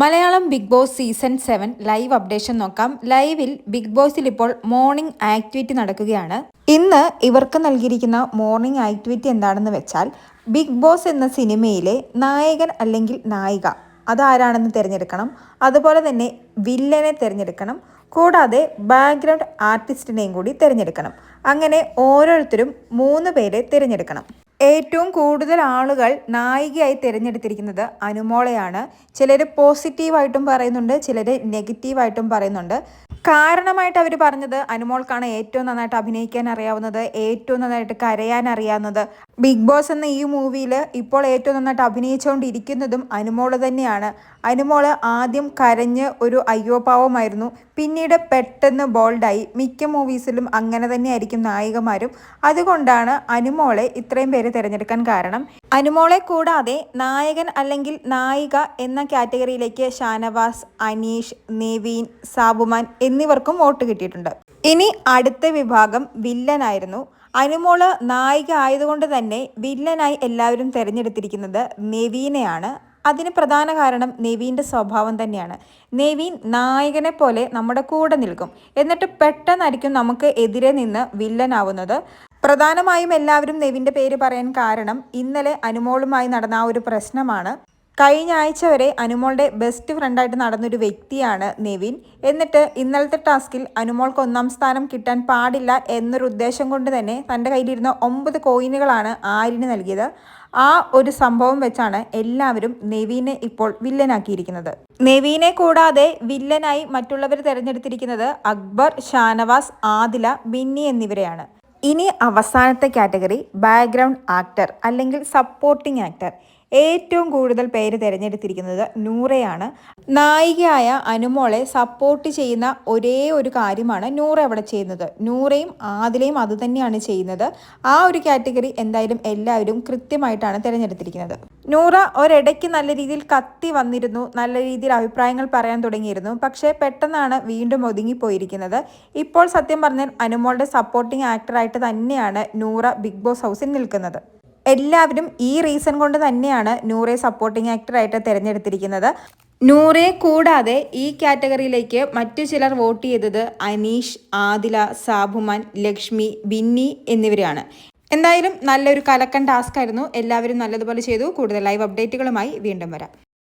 Malayalam Bigg Boss season seven live updation നോക്കാം. ലൈവിൽ big ബോസിൽ ഇപ്പോൾ മോർണിംഗ് ആക്ടിവിറ്റി നടക്കുകയാണ്. ഇന്ന് ഇവർക്ക് നൽകിയിരിക്കുന്ന മോർണിംഗ് ആക്ടിവിറ്റി എന്താണെന്ന് വെച്ചാൽ ബിഗ് ബോസ് എന്ന സിനിമയിലെ നായകൻ അല്ലെങ്കിൽ നായിക അതാരാണെന്ന് തിരഞ്ഞെടുക്കണം. അതുപോലെ തന്നെ വില്ലനെ തിരഞ്ഞെടുക്കണം. കൂടാതെ ബാക്ക്ഗ്രൗണ്ട് ആർട്ടിസ്റ്റിനെയും കൂടി തിരഞ്ഞെടുക്കണം. അങ്ങനെ ഓരോരുത്തരും മൂന്ന് പേരെ തിരഞ്ഞെടുക്കണം. ഏറ്റവും കൂടുതൽ ആളുകൾ നായികയായി തിരഞ്ഞെടുത്തിരിക്കുന്നത് അനുമോളയാണ്. ചിലർ പോസിറ്റീവായിട്ടും പറയുന്നുണ്ട് ചിലർ നെഗറ്റീവായിട്ടും പറയുന്നുണ്ട്. കാരണമായിട്ട് അവർ പറഞ്ഞത് അനുമോൾക്കാണ് ഏറ്റവും നന്നായിട്ട് അഭിനയിക്കാൻ അറിയാവുന്നത് ഏറ്റവും നന്നായിട്ട് കരയാൻ അറിയാവുന്നത്. ബിഗ് ബോസ് എന്ന ഈ മൂവിയിൽ ഇപ്പോൾ ഏറ്റവും നന്നായിട്ട് അഭിനയിച്ചുകൊണ്ടിരിക്കുന്നതും അനുമോൾ തന്നെയാണ്. അനുമോൾ ആദ്യം കരഞ്ഞ് ഒരു അയ്യോപാവമായിരുന്നു പിന്നീട് പെട്ടെന്ന് ബോൾഡായി. മിക്ക മൂവീസിലും അങ്ങനെ തന്നെയായിരിക്കും നായികമാരും. അതുകൊണ്ടാണ് അനുമോളെ ഇത്രയും പേര് തിരഞ്ഞെടുക്കാൻ കാരണം. അനുമോളെ കൂടാതെ നായകൻ അല്ലെങ്കിൽ നായിക എന്ന കാറ്റഗറിയിലേക്ക് ഷാനവാസ് അനീഷ് നെവീൻ സാബുമാൻ എന്നിവർക്കും വോട്ട് കിട്ടിയിട്ടുണ്ട്. ഇനി അടുത്ത വിഭാഗം വില്ലനായിരുന്നു. അനുമോൾ നായിക ആയതുകൊണ്ട് തന്നെ വില്ലനായി എല്ലാവരും തിരഞ്ഞെടുത്തിരിക്കുന്നത് നെവീനെയാണ്. അതിന് പ്രധാന കാരണം നെവീന്റെ സ്വഭാവം തന്നെയാണ്. നെവീൻ നായകനെ പോലെ നമ്മുടെ കൂടെ നിൽക്കും. എന്നിട്ട് പെട്ടെന്നായിരിക്കും നമുക്ക് എതിരെ നിന്ന് വില്ലനാവുന്നത്. പ്രധാനമായും എല്ലാവരും നെവിന്റെ പേര് പറയാൻ കാരണം ഇന്നലെ അനുമോളുമായി നടന്ന ആ ഒരു പ്രശ്നമാണ്. കഴിഞ്ഞ ആഴ്ച വരെ അനുമോളുടെ ബെസ്റ്റ് ഫ്രണ്ടായിട്ട് നടന്നൊരു വ്യക്തിയാണ് നിവിൻ. എന്നിട്ട് ഇന്നലത്തെ ടാസ്കിൽ അനുമോൾക്ക് ഒന്നാം സ്ഥാനം കിട്ടാൻ പാടില്ല എന്നൊരു ഉദ്ദേശം കൊണ്ട് തന്നെ തന്റെ കയ്യിലിരുന്ന ഒമ്പത് കോയിനുകളാണ് ആരിന് നൽകിയത്. ആ ഒരു സംഭവം വെച്ചാണ് എല്ലാവരും നെവീനെ ഇപ്പോൾ വില്ലനാക്കിയിരിക്കുന്നത്. നെവീനെ കൂടാതെ വില്ലനായി മറ്റുള്ളവർ തിരഞ്ഞെടുത്തിരിക്കുന്നത് അക്ബർ ഷാനവാസ് ആദില ബിന്നി എന്നിവരെയാണ്. ഇനി അവസാനത്തെ കാറ്റഗറി ബാക്ക്ഗ്രൗണ്ട് ആക്ടർ അല്ലെങ്കിൽ സപ്പോർട്ടിംഗ് ആക്ടർ ഏറ്റവും കൂടുതൽ പേര് തിരഞ്ഞെടുത്തിരിക്കുന്നത് നൂറയാണ്. നായികയായ അനുമോളെ സപ്പോർട്ട് ചെയ്യുന്ന ഒരേ ഒരു കാര്യമാണ് നൂറ അവിടെ ചെയ്യുന്നത്. നൂറയും ആദിലയും അതുതന്നെയാണ് ചെയ്യുന്നത്. ആ ഒരു കാറ്റഗറി എന്തായാലും എല്ലാവരും കൃത്യമായിട്ടാണ് തിരഞ്ഞെടുത്തിരിക്കുന്നത്. നൂറ ഒരിടയ്ക്ക് നല്ല രീതിയിൽ കത്തി വന്നിരുന്നു നല്ല രീതിയിൽ അഭിപ്രായങ്ങൾ പറയാൻ തുടങ്ങിയിരുന്നു. പക്ഷേ പെട്ടെന്നാണ് വീണ്ടും ഒതുങ്ങിപ്പോയിരിക്കുന്നത് ഇപ്പോൾ സത്യം പറഞ്ഞാൽ അനുമോളുടെ സപ്പോർട്ടിംഗ് ആക്ടറായിട്ട് തന്നെയാണ് നൂറ ബിഗ് ബോസ് ഹൗസിൽ നിൽക്കുന്നത്. എല്ലാവരും ഈ റീസൺ കൊണ്ട് തന്നെയാണ് നൂറെ സപ്പോർട്ടിംഗ് ആക്ടറായിട്ട് തിരഞ്ഞെടുത്തിരിക്കുന്നത്. നൂറെ കൂടാതെ ഈ കാറ്റഗറിയിലേക്ക് മറ്റു ചിലർ വോട്ട് ചെയ്തത് അനീഷ് ആദില സാബുമാൻ ലക്ഷ്മി ബിന്നി എന്നിവരാണ്. എന്തായാലും നല്ലൊരു കലക്കൻ ടാസ്ക് ആയിരുന്നു. എല്ലാവരും നല്ലതുപോലെ ചെയ്തു. കൂടുതൽ ലൈവ് അപ്ഡേറ്റുകളുമായി വീണ്ടും വരാം.